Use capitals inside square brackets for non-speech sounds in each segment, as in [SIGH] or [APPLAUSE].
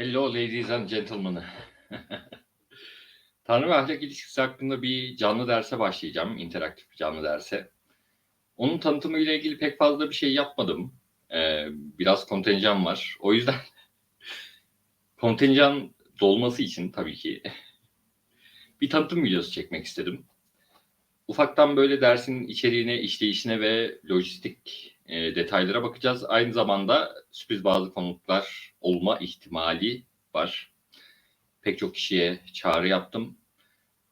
Hello ladies and gentlemen. [LAUGHS] Tanrı ve ahlak ilişkisi hakkında bir canlı derse başlayacağım. interaktif canlı derse. Onun tanıtımı ile ilgili pek fazla bir şey yapmadım. Ee, biraz kontenjan var. O yüzden [LAUGHS] kontenjan dolması için tabii ki [LAUGHS] bir tanıtım videosu çekmek istedim. Ufaktan böyle dersin içeriğine, işleyişine ve lojistik e, detaylara bakacağız. Aynı zamanda sürpriz bazı konuklar olma ihtimali var. Pek çok kişiye çağrı yaptım.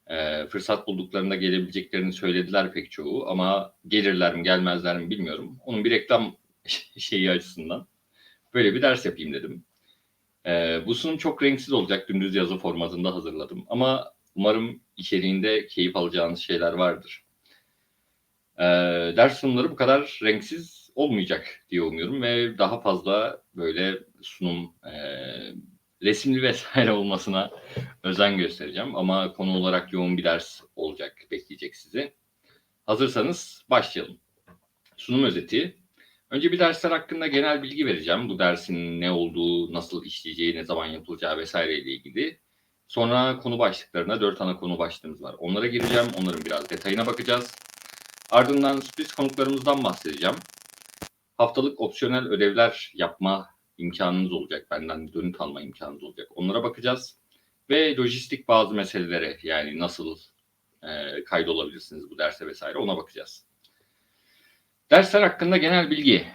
E, fırsat bulduklarında gelebileceklerini söylediler pek çoğu ama gelirler mi gelmezler mi bilmiyorum. Onun bir reklam [LAUGHS] şeyi açısından böyle bir ders yapayım dedim. E, bu sunum çok renksiz olacak. Dümdüz yazı formatında hazırladım ama umarım içeriğinde keyif alacağınız şeyler vardır. E, ders sunumları bu kadar renksiz olmayacak diye umuyorum ve daha fazla böyle sunum e, resimli vesaire olmasına özen göstereceğim ama konu olarak yoğun bir ders olacak bekleyecek sizi. Hazırsanız başlayalım. Sunum özeti. Önce bir dersler hakkında genel bilgi vereceğim. Bu dersin ne olduğu, nasıl işleyeceği, ne zaman yapılacağı vesaire ile ilgili. Sonra konu başlıklarına dört ana konu başlığımız var. Onlara gireceğim. Onların biraz detayına bakacağız. Ardından sürpriz konuklarımızdan bahsedeceğim. Haftalık opsiyonel ödevler yapma imkanınız olacak. Benden dönüt alma imkanınız olacak. Onlara bakacağız. Ve lojistik bazı meselelere yani nasıl e, kaydolabilirsiniz bu derse vesaire ona bakacağız. Dersler hakkında genel bilgi.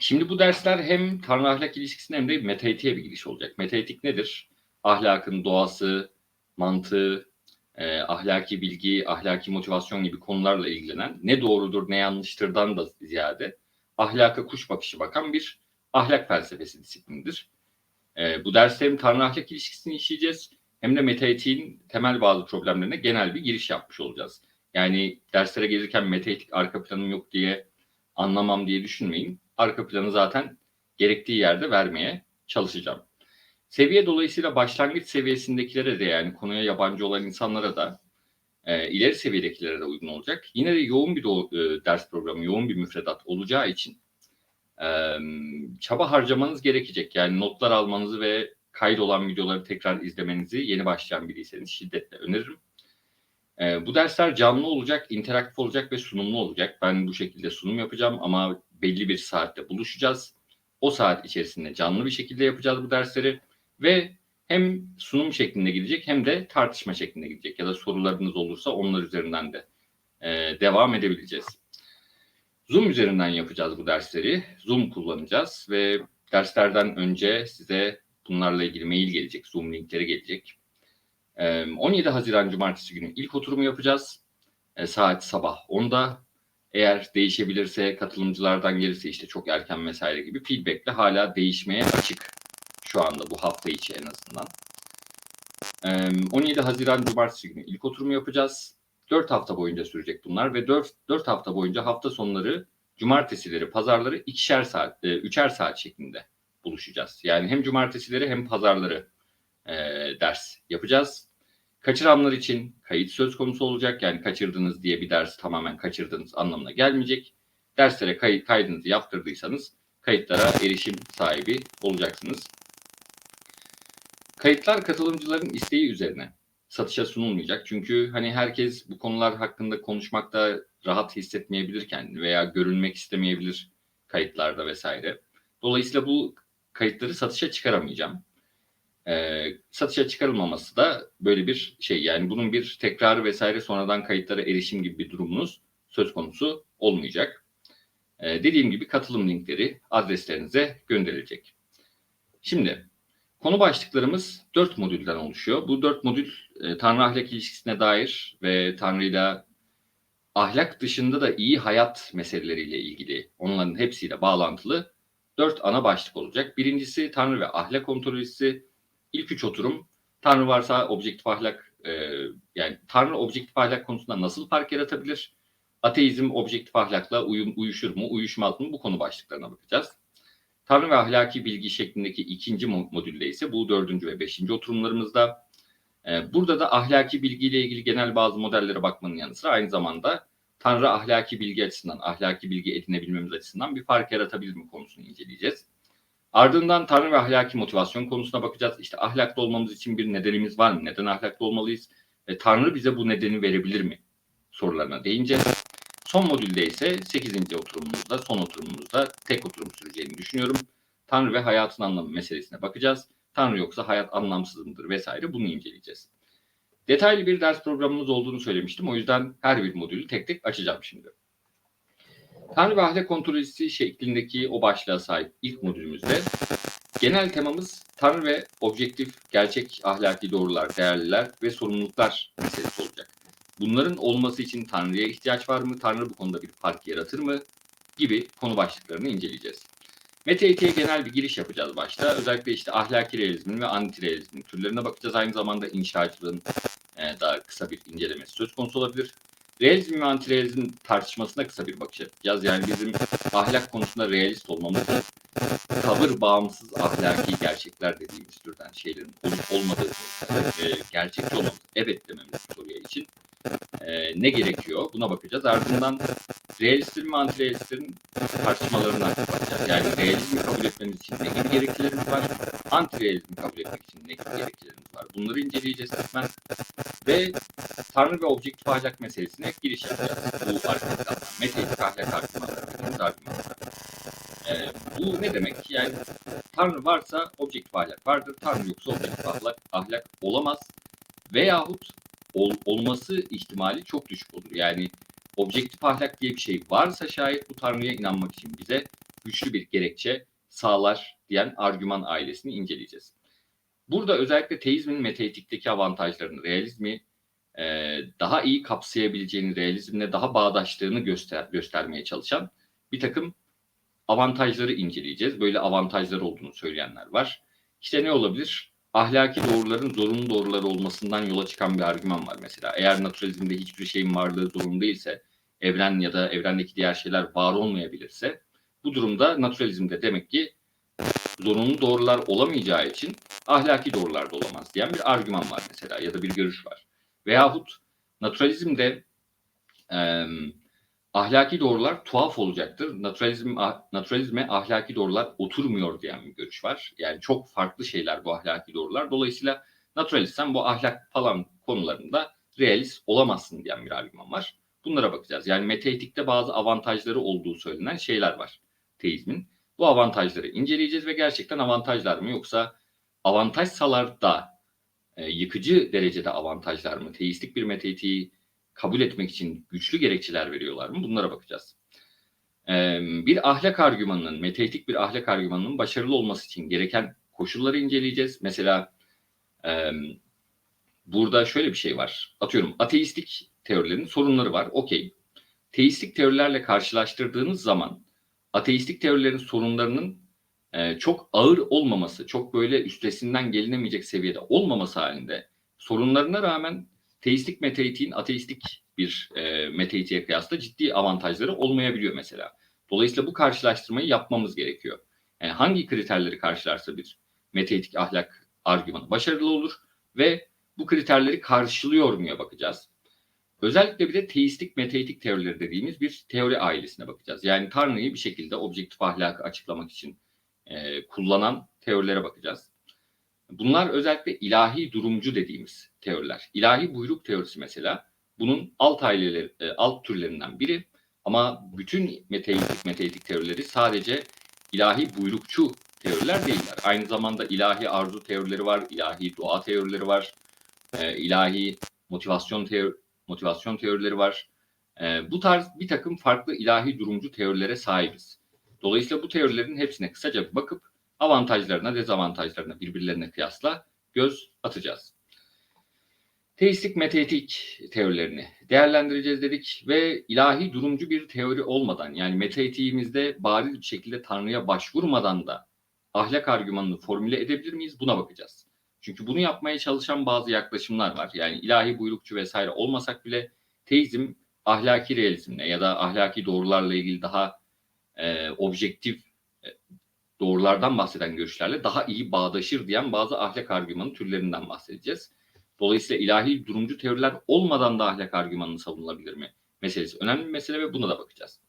Şimdi bu dersler hem Tanrı ahlak ilişkisine hem de metaetiğe bir giriş olacak. Metaetik nedir? Ahlakın doğası, mantığı, e, ahlaki bilgi, ahlaki motivasyon gibi konularla ilgilenen ne doğrudur ne yanlıştırdan da ziyade ahlaka kuş bakışı bakan bir ahlak felsefesi disiplinidir. E, bu derste hem Tanrı ahlak ilişkisini işleyeceğiz hem de metaetiğin temel bazı problemlerine genel bir giriş yapmış olacağız. Yani derslere gelirken metaetik arka planım yok diye anlamam diye düşünmeyin. Arka planı zaten gerektiği yerde vermeye çalışacağım. Seviye dolayısıyla başlangıç seviyesindekilere de yani konuya yabancı olan insanlara da e, ileri seviyedekilere de uygun olacak. Yine de yoğun bir do- e, ders programı, yoğun bir müfredat olacağı için e, çaba harcamanız gerekecek. Yani notlar almanızı ve kaydolan videoları tekrar izlemenizi yeni başlayan biriyseniz şiddetle öneririm. E, bu dersler canlı olacak, interaktif olacak ve sunumlu olacak. Ben bu şekilde sunum yapacağım ama belli bir saatte buluşacağız. O saat içerisinde canlı bir şekilde yapacağız bu dersleri ve hem sunum şeklinde gidecek hem de tartışma şeklinde gidecek ya da sorularınız olursa onlar üzerinden de e, devam edebileceğiz. Zoom üzerinden yapacağız bu dersleri. Zoom kullanacağız ve derslerden önce size bunlarla ilgili mail gelecek, Zoom linkleri gelecek. E, 17 Haziran Cumartesi günü ilk oturumu yapacağız. E, saat sabah 10'da. Eğer değişebilirse, katılımcılardan gelirse işte çok erken vesaire gibi feedbackle hala değişmeye açık şu anda bu hafta içi en azından. 17 Haziran Cumartesi günü ilk oturumu yapacağız. 4 hafta boyunca sürecek bunlar ve 4, 4 hafta boyunca hafta sonları cumartesileri, pazarları ikişer saat, üçer saat şeklinde buluşacağız. Yani hem cumartesileri hem pazarları e, ders yapacağız. Kaçıranlar için kayıt söz konusu olacak. Yani kaçırdınız diye bir ders tamamen kaçırdığınız anlamına gelmeyecek. Derslere kay, kaydınızı yaptırdıysanız kayıtlara erişim sahibi olacaksınız. Kayıtlar katılımcıların isteği üzerine satışa sunulmayacak. Çünkü hani herkes bu konular hakkında konuşmakta rahat hissetmeyebilirken veya görünmek istemeyebilir kayıtlarda vesaire. Dolayısıyla bu kayıtları satışa çıkaramayacağım. Ee, satışa çıkarılmaması da böyle bir şey yani bunun bir tekrarı vesaire sonradan kayıtlara erişim gibi bir durumunuz söz konusu olmayacak. Ee, dediğim gibi katılım linkleri adreslerinize gönderilecek. Şimdi Konu başlıklarımız dört modülden oluşuyor. Bu dört modül e, Tanrı ahlak ilişkisine dair ve Tanrı'yla ahlak dışında da iyi hayat meseleleriyle ilgili onların hepsiyle bağlantılı dört ana başlık olacak. Birincisi Tanrı ve ahlak ontolojisi. İlk üç oturum Tanrı varsa objektif ahlak e, yani Tanrı objektif ahlak konusunda nasıl fark yaratabilir? Ateizm objektif ahlakla uyum, uyuşur mu, uyuşmaz mı? Bu konu başlıklarına bakacağız. Tanrı ve ahlaki bilgi şeklindeki ikinci modülde ise bu dördüncü ve beşinci oturumlarımızda. E, burada da ahlaki bilgiyle ilgili genel bazı modellere bakmanın yanı sıra aynı zamanda Tanrı ahlaki bilgi açısından, ahlaki bilgi edinebilmemiz açısından bir fark yaratabilir mi konusunu inceleyeceğiz. Ardından Tanrı ve ahlaki motivasyon konusuna bakacağız. İşte ahlaklı olmamız için bir nedenimiz var mı? Neden ahlaklı olmalıyız? Ve Tanrı bize bu nedeni verebilir mi? Sorularına değineceğiz. Son modülde ise 8. oturumumuzda, son oturumumuzda tek oturum süreceğini düşünüyorum. Tanrı ve hayatın anlamı meselesine bakacağız. Tanrı yoksa hayat anlamsız mıdır vesaire bunu inceleyeceğiz. Detaylı bir ders programımız olduğunu söylemiştim. O yüzden her bir modülü tek tek açacağım şimdi. Tanrı ve ahlak ontolojisi şeklindeki o başlığa sahip ilk modülümüzde genel temamız Tanrı ve objektif, gerçek ahlaki doğrular, değerliler ve sorumluluklar meselesi olacak. Bunların olması için Tanrı'ya ihtiyaç var mı? Tanrı bu konuda bir fark yaratır mı? Gibi konu başlıklarını inceleyeceğiz. Meta genel bir giriş yapacağız başta. Özellikle işte ahlaki realizmin ve anti-realizmin türlerine bakacağız. Aynı zamanda inşacılığın e, daha kısa bir incelemesi söz konusu olabilir. Realizm ve anti-realizm tartışmasına kısa bir bakış yapacağız. Yani bizim ahlak konusunda realist olmamız tavır bağımsız ahlaki gerçekler dediğimiz türden şeylerin olmadığı e, gerçekçi olmamız evet dememiz soruya için e, ne gerekiyor buna bakacağız. Ardından realistlerin ve anti-realistlerin tartışmalarına bakacağız. Yani realizmi kabul etmemiz için ne gibi gereklilerimiz var, anti-realizmi kabul etmek için ne gibi gereklilerimiz var. Bunları inceleyeceğiz kısmen. Ve Tanrı ve objektif ahlak meselesine giriş yapacağız. Bu argümanlardan. Metaetik ahlak argümanları dediğimiz argümanlar. Ee, bu ne demek? Yani Tanrı varsa objektif ahlak vardır. Tanrı yoksa objektif ahlak, ahlak olamaz. Veyahut ol, olması ihtimali çok düşük olur. Yani objektif ahlak diye bir şey varsa şayet bu Tanrı'ya inanmak için bize güçlü bir gerekçe sağlar diyen argüman ailesini inceleyeceğiz. Burada özellikle teizmin metaetikteki avantajlarını, realizmi e, daha iyi kapsayabileceğini, realizmle daha bağdaştığını göster göstermeye çalışan bir takım avantajları inceleyeceğiz. Böyle avantajları olduğunu söyleyenler var. İşte ne olabilir? Ahlaki doğruların zorunlu doğruları olmasından yola çıkan bir argüman var mesela. Eğer naturalizmde hiçbir şeyin varlığı zorunlu değilse, evren ya da evrendeki diğer şeyler var olmayabilirse, bu durumda naturalizmde demek ki zorunlu doğrular olamayacağı için ahlaki doğrular da olamaz diyen bir argüman var mesela ya da bir görüş var. Veyahut naturalizmde e, ahlaki doğrular tuhaf olacaktır. Naturalizm, ah, naturalizme ahlaki doğrular oturmuyor diyen bir görüş var. Yani çok farklı şeyler bu ahlaki doğrular. Dolayısıyla naturalistsen bu ahlak falan konularında realist olamazsın diyen bir argüman var. Bunlara bakacağız. Yani metaetikte bazı avantajları olduğu söylenen şeyler var teizmin. Bu avantajları inceleyeceğiz ve gerçekten avantajlar mı yoksa avantajsalar da e, yıkıcı derecede avantajlar mı? Teistik bir metaetiği kabul etmek için güçlü gerekçeler veriyorlar mı? Bunlara bakacağız. E, bir ahlak argümanının, metaetik bir ahlak argümanının başarılı olması için gereken koşulları inceleyeceğiz. Mesela e, burada şöyle bir şey var. Atıyorum ateistik teorilerin sorunları var. Okey. Teistik teorilerle karşılaştırdığınız zaman ateistik teorilerin sorunlarının e, çok ağır olmaması, çok böyle üstesinden gelinemeyecek seviyede olmaması halinde sorunlarına rağmen teistik meteitiğin ateistik bir e, meteitiğe kıyasla ciddi avantajları olmayabiliyor mesela. Dolayısıyla bu karşılaştırmayı yapmamız gerekiyor. Yani hangi kriterleri karşılarsa bir meteitik ahlak argümanı başarılı olur ve bu kriterleri karşılıyor muya bakacağız. Özellikle bir de teistik meteitik teorileri dediğimiz bir teori ailesine bakacağız. Yani Tanrı'yı bir şekilde objektif ahlakı açıklamak için e, kullanan teorilere bakacağız. Bunlar özellikle ilahi durumcu dediğimiz teoriler. İlahi buyruk teorisi mesela bunun alt aileleri, e, alt türlerinden biri. Ama bütün meteitik meteitik teorileri sadece ilahi buyrukçu teoriler değiller. Aynı zamanda ilahi arzu teorileri var, ilahi dua teorileri var, e, ilahi motivasyon teori, motivasyon teorileri var. E, bu tarz bir takım farklı ilahi durumcu teorilere sahibiz. Dolayısıyla bu teorilerin hepsine kısaca bakıp avantajlarına, dezavantajlarına birbirlerine kıyasla göz atacağız. Teistik meteetik teorilerini değerlendireceğiz dedik ve ilahi durumcu bir teori olmadan yani meteetiğimizde bariz bir şekilde Tanrı'ya başvurmadan da ahlak argümanını formüle edebilir miyiz? Buna bakacağız. Çünkü bunu yapmaya çalışan bazı yaklaşımlar var. Yani ilahi buyrukçu vesaire olmasak bile teizm ahlaki realizmle ya da ahlaki doğrularla ilgili daha e, objektif e, doğrulardan bahseden görüşlerle daha iyi bağdaşır diyen bazı ahlak argümanı türlerinden bahsedeceğiz. Dolayısıyla ilahi durumcu teoriler olmadan da ahlak argümanını savunulabilir mi meselesi önemli bir mesele ve buna da bakacağız.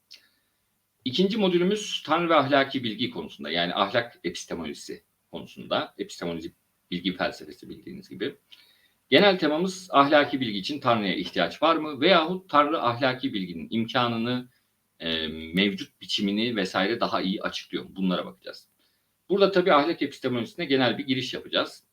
İkinci modülümüz Tanrı ve ahlaki bilgi konusunda. Yani ahlak epistemolojisi konusunda. Epistemoloji bilgi felsefesi bildiğiniz gibi. Genel temamız ahlaki bilgi için Tanrı'ya ihtiyaç var mı? Veyahut Tanrı ahlaki bilginin imkanını, e, mevcut biçimini vesaire daha iyi açıklıyor. Bunlara bakacağız. Burada tabii ahlak epistemolojisine genel bir giriş yapacağız.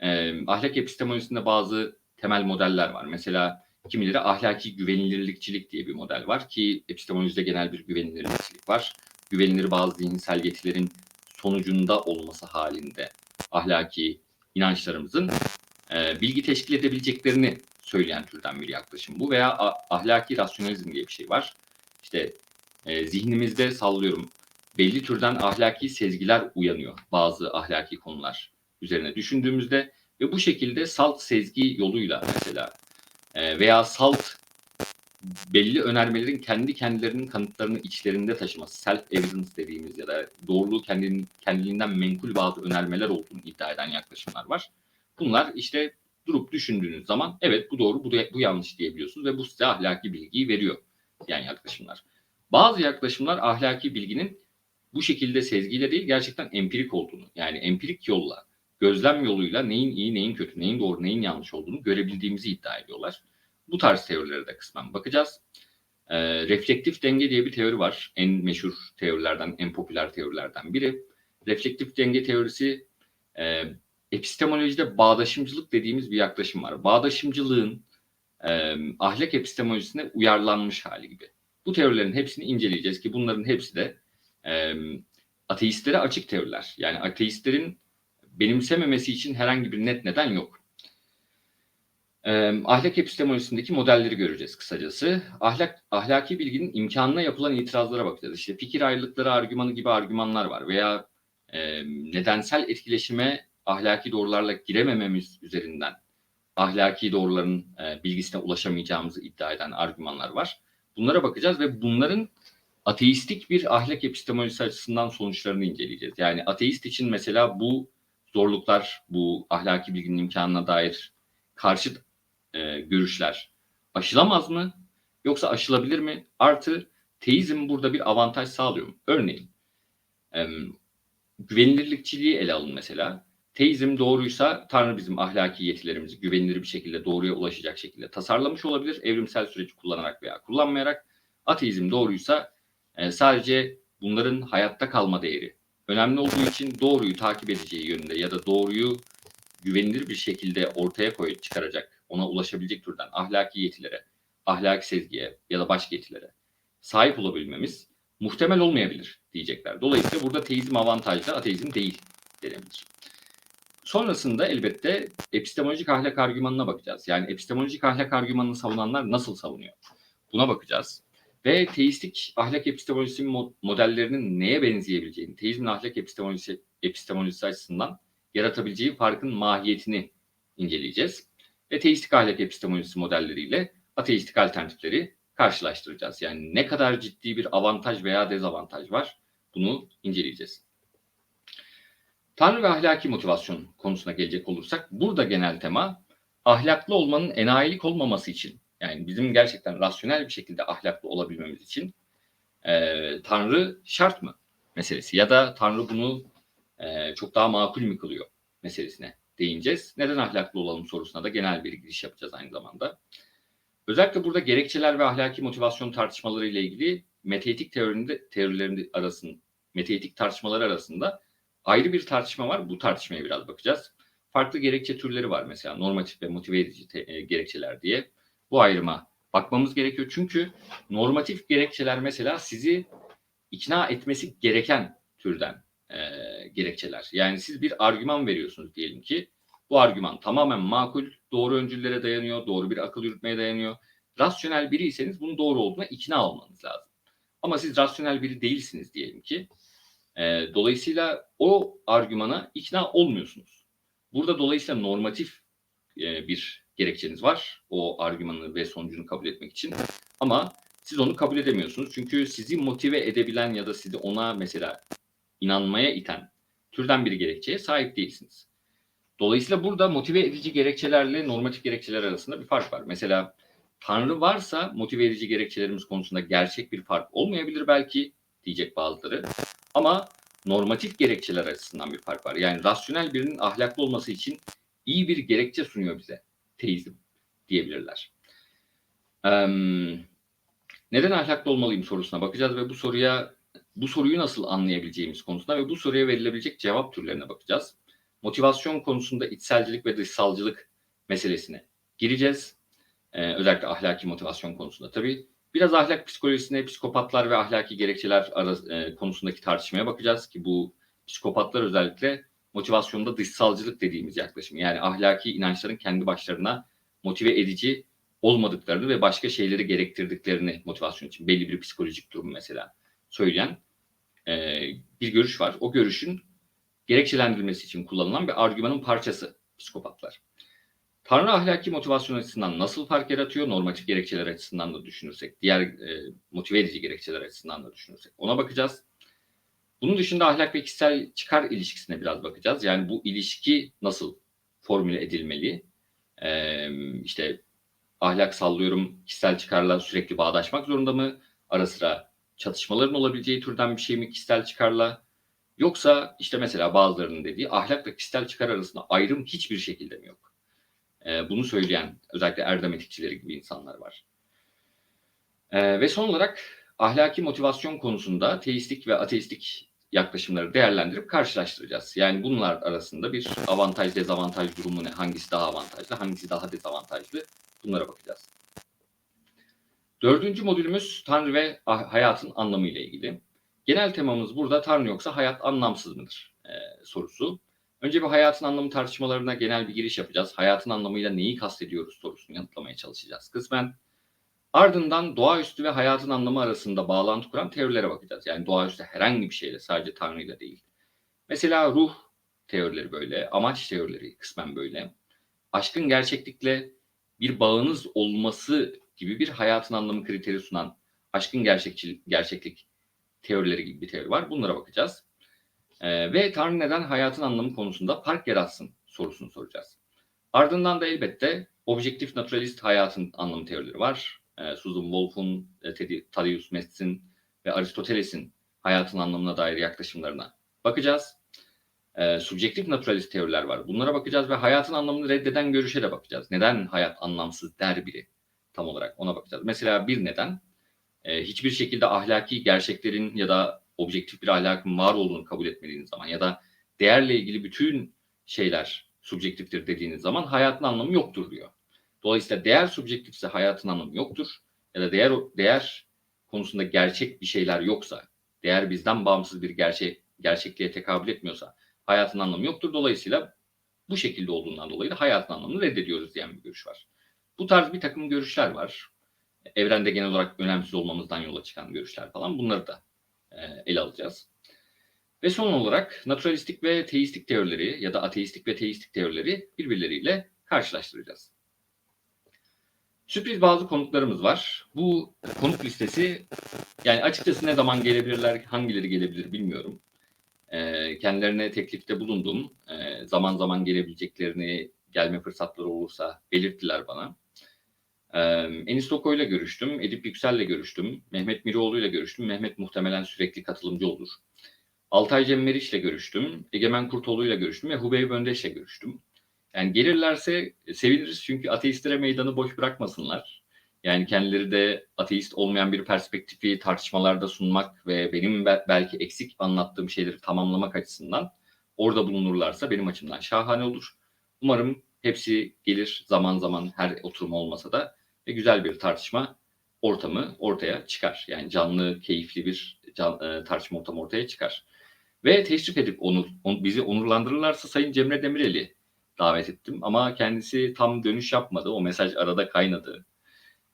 E, ahlak epistemolojisinde bazı temel modeller var. Mesela kimileri ahlaki güvenilirlikçilik diye bir model var ki epistemolojide genel bir güvenilirlikçilik var. Güvenilir bazı zihinsel yetilerin sonucunda olması halinde ahlaki inançlarımızın e, bilgi teşkil edebileceklerini söyleyen türden bir yaklaşım bu. Veya ahlaki rasyonalizm diye bir şey var. İşte e, zihnimizde sallıyorum belli türden ahlaki sezgiler uyanıyor bazı ahlaki konular üzerine düşündüğümüzde ve bu şekilde salt sezgi yoluyla mesela e, veya salt belli önermelerin kendi kendilerinin kanıtlarını içlerinde taşıması, self evidence dediğimiz ya da doğruluğu kendinin, kendiliğinden menkul bazı önermeler olduğunu iddia eden yaklaşımlar var. Bunlar işte durup düşündüğünüz zaman evet bu doğru, bu, bu yanlış diyebiliyorsunuz ve bu size ahlaki bilgiyi veriyor yani yaklaşımlar. Bazı yaklaşımlar ahlaki bilginin bu şekilde sezgiyle değil gerçekten empirik olduğunu yani empirik yolla, gözlem yoluyla neyin iyi, neyin kötü, neyin doğru, neyin yanlış olduğunu görebildiğimizi iddia ediyorlar. Bu tarz teorilere de kısmen bakacağız. E, reflektif denge diye bir teori var. En meşhur teorilerden, en popüler teorilerden biri. Reflektif denge teorisi e, epistemolojide bağdaşımcılık dediğimiz bir yaklaşım var. Bağdaşımcılığın e, ahlak epistemolojisine uyarlanmış hali gibi. Bu teorilerin hepsini inceleyeceğiz ki bunların hepsi de e, ateistlere açık teoriler. Yani ateistlerin benimsememesi için herhangi bir net neden yok. Ahlak epistemolojisindeki modelleri göreceğiz kısacası. Ahlak ahlaki bilginin imkanına yapılan itirazlara bakacağız. İşte fikir ayrılıkları argümanı gibi argümanlar var veya e, nedensel etkileşime ahlaki doğrularla giremememiz üzerinden ahlaki doğruların e, bilgisine ulaşamayacağımızı iddia eden argümanlar var. Bunlara bakacağız ve bunların ateistik bir ahlak epistemolojisi açısından sonuçlarını inceleyeceğiz. Yani ateist için mesela bu zorluklar, bu ahlaki bilginin imkanına dair karşıt e, görüşler aşılamaz mı? Yoksa aşılabilir mi? Artı teizm burada bir avantaj sağlıyor mu? Örneğin e, güvenilirlikçiliği ele alın mesela. Teizm doğruysa Tanrı bizim ahlaki yetilerimizi güvenilir bir şekilde doğruya ulaşacak şekilde tasarlamış olabilir. Evrimsel süreci kullanarak veya kullanmayarak. Ateizm doğruysa e, sadece bunların hayatta kalma değeri önemli olduğu için doğruyu takip edeceği yönünde ya da doğruyu güvenilir bir şekilde ortaya koy çıkaracak, ona ulaşabilecek türden ahlaki yetilere, ahlaki sezgiye ya da başka yetilere sahip olabilmemiz muhtemel olmayabilir diyecekler. Dolayısıyla burada teizm avantajlı, ateizm değil denebilir. Sonrasında elbette epistemolojik ahlak argümanına bakacağız. Yani epistemolojik ahlak argümanını savunanlar nasıl savunuyor? Buna bakacağız. Ve teistik ahlak epistemolojisi modellerinin neye benzeyebileceğini, teizmin ahlak epistemolojisi, epistemolojisi açısından yaratabileceği farkın mahiyetini inceleyeceğiz. Ve teistik ahlak epistemolojisi modelleriyle ateistik alternatifleri karşılaştıracağız. Yani ne kadar ciddi bir avantaj veya dezavantaj var bunu inceleyeceğiz. Tanrı ve ahlaki motivasyon konusuna gelecek olursak burada genel tema ahlaklı olmanın enayilik olmaması için yani bizim gerçekten rasyonel bir şekilde ahlaklı olabilmemiz için e, Tanrı şart mı meselesi ya da Tanrı bunu e, çok daha makul mü kılıyor meselesine değineceğiz. Neden ahlaklı olalım sorusuna da genel bir giriş yapacağız aynı zamanda. Özellikle burada gerekçeler ve ahlaki motivasyon tartışmaları ile ilgili meteetik teorilerinde, teorilerinde arasında, meteetik tartışmaları arasında ayrı bir tartışma var. Bu tartışmaya biraz bakacağız. Farklı gerekçe türleri var mesela normatif ve motive edici te, e, gerekçeler diye. Bu ayrıma bakmamız gerekiyor. Çünkü normatif gerekçeler mesela sizi ikna etmesi gereken türden e, gerekçeler. Yani siz bir argüman veriyorsunuz diyelim ki. Bu argüman tamamen makul, doğru öncüllere dayanıyor, doğru bir akıl yürütmeye dayanıyor. Rasyonel biriyseniz bunun doğru olduğuna ikna olmanız lazım. Ama siz rasyonel biri değilsiniz diyelim ki. E, dolayısıyla o argümana ikna olmuyorsunuz. Burada dolayısıyla normatif e, bir gerekçeniz var. O argümanı ve sonucunu kabul etmek için. Ama siz onu kabul edemiyorsunuz. Çünkü sizi motive edebilen ya da sizi ona mesela inanmaya iten türden bir gerekçeye sahip değilsiniz. Dolayısıyla burada motive edici gerekçelerle normatif gerekçeler arasında bir fark var. Mesela Tanrı varsa motive edici gerekçelerimiz konusunda gerçek bir fark olmayabilir belki diyecek bazıları. Ama normatif gerekçeler açısından bir fark var. Yani rasyonel birinin ahlaklı olması için iyi bir gerekçe sunuyor bize teizm diyebilirler. Eee, neden ahlaklı olmalıyım sorusuna bakacağız ve bu soruya bu soruyu nasıl anlayabileceğimiz konusunda ve bu soruya verilebilecek cevap türlerine bakacağız. Motivasyon konusunda içselcilik ve dışsalcılık meselesine gireceğiz. Ee, özellikle ahlaki motivasyon konusunda tabii. Biraz ahlak psikolojisine, psikopatlar ve ahlaki gerekçeler ara, e, konusundaki tartışmaya bakacağız ki bu psikopatlar özellikle motivasyonda dışsalcılık dediğimiz yaklaşım. Yani ahlaki inançların kendi başlarına motive edici olmadıklarını ve başka şeyleri gerektirdiklerini motivasyon için belli bir psikolojik durum mesela söyleyen e, bir görüş var. O görüşün gerekçelendirilmesi için kullanılan bir argümanın parçası psikopatlar. Tanrı ahlaki motivasyon açısından nasıl fark yaratıyor? Normatif gerekçeler açısından da düşünürsek, diğer e, motive edici gerekçeler açısından da düşünürsek ona bakacağız. Bunun dışında ahlak ve kişisel çıkar ilişkisine biraz bakacağız. Yani bu ilişki nasıl formüle edilmeli? Ee, işte ahlak sallıyorum kişisel çıkarla sürekli bağdaşmak zorunda mı? Ara sıra çatışmaların olabileceği türden bir şey mi kişisel çıkarla? Yoksa işte mesela bazılarının dediği ahlakla kişisel çıkar arasında ayrım hiçbir şekilde mi yok? Ee, bunu söyleyen özellikle erdem etikçileri gibi insanlar var. Ee, ve son olarak ahlaki motivasyon konusunda teistik ve ateistik yaklaşımları değerlendirip karşılaştıracağız. Yani bunlar arasında bir avantaj dezavantaj durumu ne? Hangisi daha avantajlı, hangisi daha dezavantajlı? Bunlara bakacağız. Dördüncü modülümüz Tanrı ve ah, hayatın anlamı ile ilgili. Genel temamız burada Tanrı yoksa hayat anlamsız mıdır e, sorusu. Önce bir hayatın anlamı tartışmalarına genel bir giriş yapacağız. Hayatın anlamıyla neyi kastediyoruz sorusunu yanıtlamaya çalışacağız kısmen. Ardından doğaüstü ve hayatın anlamı arasında bağlantı kuran teorilere bakacağız. Yani doğaüstü herhangi bir şeyle sadece Tanrı'yla değil. Mesela ruh teorileri böyle, amaç teorileri kısmen böyle. Aşkın gerçeklikle bir bağınız olması gibi bir hayatın anlamı kriteri sunan aşkın gerçekçilik, gerçeklik teorileri gibi bir teori var. Bunlara bakacağız. Ee, ve Tanrı neden hayatın anlamı konusunda fark yaratsın sorusunu soracağız. Ardından da elbette objektif naturalist hayatın anlamı teorileri var. Ee, Susan Wolf'un, e, Thaddeus Metz'in ve Aristoteles'in hayatın anlamına dair yaklaşımlarına bakacağız. Ee, subjektif naturalist teoriler var. Bunlara bakacağız ve hayatın anlamını reddeden görüşe de bakacağız. Neden hayat anlamsız der biri tam olarak ona bakacağız. Mesela bir neden e, hiçbir şekilde ahlaki gerçeklerin ya da objektif bir ahlakın var olduğunu kabul etmediğiniz zaman ya da değerle ilgili bütün şeyler subjektiftir dediğiniz zaman hayatın anlamı yoktur diyor. Dolayısıyla değer subjektifse hayatın anlamı yoktur. Ya da değer değer konusunda gerçek bir şeyler yoksa, değer bizden bağımsız bir gerçek gerçekliğe tekabül etmiyorsa hayatın anlamı yoktur. Dolayısıyla bu şekilde olduğundan dolayı da hayatın anlamını reddediyoruz diyen bir görüş var. Bu tarz bir takım görüşler var. Evrende genel olarak önemsiz olmamızdan yola çıkan görüşler falan. Bunları da e, ele alacağız. Ve son olarak naturalistik ve teistik teorileri ya da ateistik ve teistik teorileri birbirleriyle karşılaştıracağız. Sürpriz bazı konuklarımız var. Bu konuk listesi yani açıkçası ne zaman gelebilirler, hangileri gelebilir bilmiyorum. E, kendilerine teklifte bulundum. E, zaman zaman gelebileceklerini, gelme fırsatları olursa belirttiler bana. Enis ile görüştüm, Edip Yüksel ile görüştüm, Mehmet Miroğlu görüştüm. Mehmet muhtemelen sürekli katılımcı olur. Altay Cem Meriç görüştüm, Egemen Kurtoğlu ile görüştüm ve Hubeyb Öndeş görüştüm. Yani gelirlerse seviniriz çünkü ateistlere meydanı boş bırakmasınlar. Yani kendileri de ateist olmayan bir perspektifi tartışmalarda sunmak ve benim belki eksik anlattığım şeyleri tamamlamak açısından orada bulunurlarsa benim açımdan şahane olur. Umarım hepsi gelir zaman zaman her oturum olmasa da ve güzel bir tartışma ortamı ortaya çıkar. Yani canlı, keyifli bir can, e, tartışma ortamı ortaya çıkar. Ve teşrif edip onu, on, bizi onurlandırırlarsa Sayın Cemre Demirel'i davet ettim ama kendisi tam dönüş yapmadı. O mesaj arada kaynadı.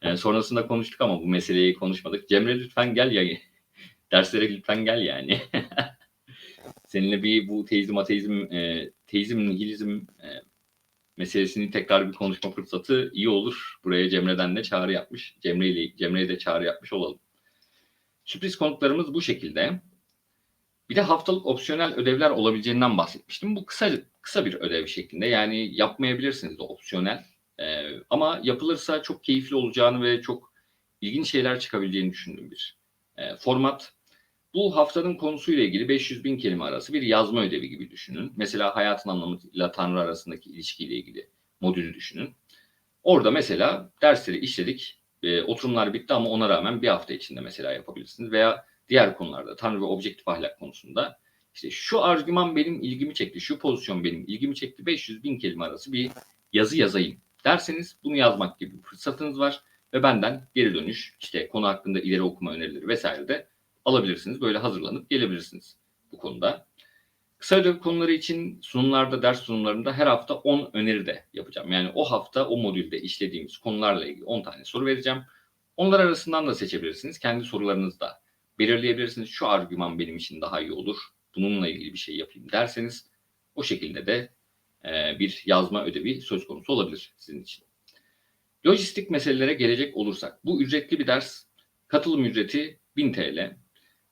Yani sonrasında konuştuk ama bu meseleyi konuşmadık. Cemre lütfen gel ya. [LAUGHS] Derslere lütfen gel yani. [LAUGHS] Seninle bir bu teizm, ateizm, e, teizm, nihilizm e, meselesini tekrar bir konuşma fırsatı iyi olur. Buraya Cemre'den de çağrı yapmış. Cemre Cemre'ye de çağrı yapmış olalım. Sürpriz konuklarımız bu şekilde. Bir de haftalık opsiyonel ödevler olabileceğinden bahsetmiştim. Bu kısa kısa bir ödev şeklinde. Yani yapmayabilirsiniz de opsiyonel. Ee, ama yapılırsa çok keyifli olacağını ve çok ilginç şeyler çıkabileceğini düşündüğüm bir e, format. Bu haftanın konusuyla ilgili 500 bin kelime arası bir yazma ödevi gibi düşünün. Mesela hayatın anlamıyla Tanrı arasındaki ilişkiyle ilgili modülü düşünün. Orada mesela dersleri işledik, e, oturumlar bitti ama ona rağmen bir hafta içinde mesela yapabilirsiniz. Veya diğer konularda Tanrı ve objektif ahlak konusunda işte şu argüman benim ilgimi çekti, şu pozisyon benim ilgimi çekti, 500 bin kelime arası bir yazı yazayım derseniz bunu yazmak gibi fırsatınız var ve benden geri dönüş, işte konu hakkında ileri okuma önerileri vesaire de alabilirsiniz. Böyle hazırlanıp gelebilirsiniz bu konuda. Kısa ödev konuları için sunumlarda, ders sunumlarında her hafta 10 öneri de yapacağım. Yani o hafta o modülde işlediğimiz konularla ilgili 10 tane soru vereceğim. Onlar arasından da seçebilirsiniz. Kendi sorularınızı da belirleyebilirsiniz. Şu argüman benim için daha iyi olur. Bununla ilgili bir şey yapayım derseniz o şekilde de e, bir yazma ödevi söz konusu olabilir sizin için. Lojistik meselelere gelecek olursak bu ücretli bir ders. Katılım ücreti 1000 TL.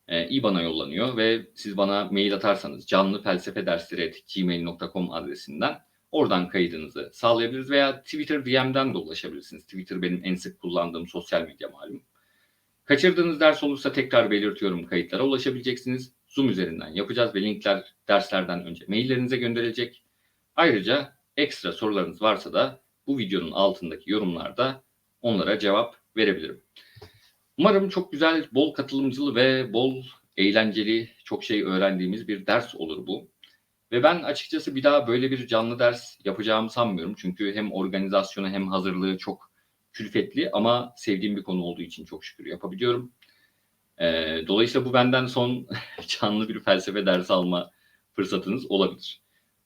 E, İBAN'a yollanıyor ve siz bana mail atarsanız canlı felsefe dersleri gmail.com adresinden oradan kaydınızı sağlayabiliriz veya Twitter DM'den de ulaşabilirsiniz. Twitter benim en sık kullandığım sosyal medya malum. Kaçırdığınız ders olursa tekrar belirtiyorum kayıtlara ulaşabileceksiniz. Zoom üzerinden yapacağız ve linkler derslerden önce maillerinize gönderilecek. Ayrıca ekstra sorularınız varsa da bu videonun altındaki yorumlarda onlara cevap verebilirim. Umarım çok güzel, bol katılımcılı ve bol eğlenceli, çok şey öğrendiğimiz bir ders olur bu. Ve ben açıkçası bir daha böyle bir canlı ders yapacağımı sanmıyorum. Çünkü hem organizasyonu hem hazırlığı çok külfetli ama sevdiğim bir konu olduğu için çok şükür yapabiliyorum. Ee, dolayısıyla bu benden son [LAUGHS] canlı bir felsefe dersi alma fırsatınız olabilir.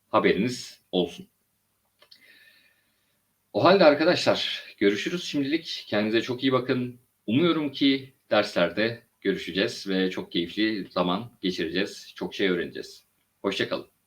Haberiniz olsun. O halde arkadaşlar görüşürüz şimdilik. Kendinize çok iyi bakın. Umuyorum ki derslerde görüşeceğiz ve çok keyifli zaman geçireceğiz. Çok şey öğreneceğiz. Hoşçakalın.